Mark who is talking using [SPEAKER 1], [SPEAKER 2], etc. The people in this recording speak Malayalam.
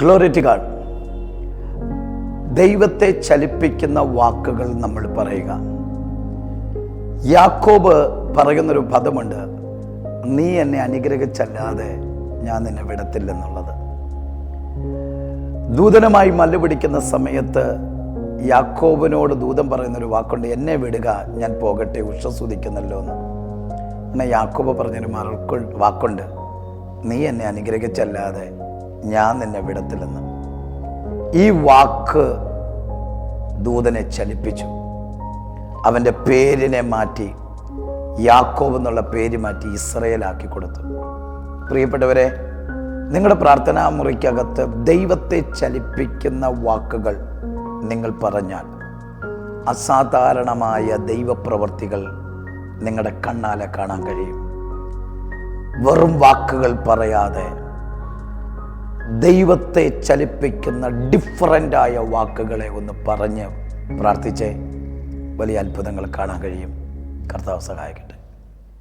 [SPEAKER 1] ഗ്ലോറിറ്റി ഗാഡ് ദൈവത്തെ ചലിപ്പിക്കുന്ന വാക്കുകൾ നമ്മൾ പറയുക. യാക്കോബ് പറയുന്നൊരു പദമുണ്ട് നീ എന്നെ അനുഗ്രഹിച്ചല്ലാതെ ഞാൻ നിന്നെ വിടത്തില്ലെന്നുള്ളത്. ദൂതനുമായി മല്ല് പിടിക്കുന്ന സമയത്ത് യാക്കോബിനോട് ദൂതം പറയുന്നൊരു വാക്കുണ്ട് എന്നെ വിടുക ഞാൻ പോകട്ടെ ഉഷസ്വദിക്കുന്നല്ലോ എന്ന്. അങ്ങനെ യാക്കോബ് പറഞ്ഞൊരു മറക്കു വാക്കുണ്ട് നീ എന്നെ അനുഗ്രഹിച്ചല്ലാതെ ഞാൻ നിന്നെ വിടത്തില്ലെന്ന്. ഈ വാക്ക് ദൂതനെ ചലിപ്പിച്ചു. അവന്റെ പേരിനെ മാറ്റി യാക്കോബ് എന്നുള്ള പേര് മാറ്റി ഇസ്രയേലാക്കി കൊടുത്തു. പ്രിയപ്പെട്ടവരെ നിങ്ങളുടെ പ്രാർത്ഥനാ മുറിക്കകത്ത് ദൈവത്തെ ചലിപ്പിക്കുന്ന വാക്കുകൾ നിങ്ങൾ പറഞ്ഞാൽ അസാധാരണമായ ദൈവപ്രവർത്തികൾ നിങ്ങളുടെ കണ്ണാലെ കാണാൻ കഴിയും. വെറും വാക്കുകൾ പറയാതെ ദൈവത്തെ ചലിപ്പിക്കുന്ന ഡിഫറന്റായ വാക്കുകളെ ഒന്ന് പറഞ്ഞ് പ്രാർത്ഥിച്ച്. വലിയ അത്ഭുതങ്ങൾ കാണാൻ കഴിയും. കർത്താവ് സഹായിക്കട്ടെ.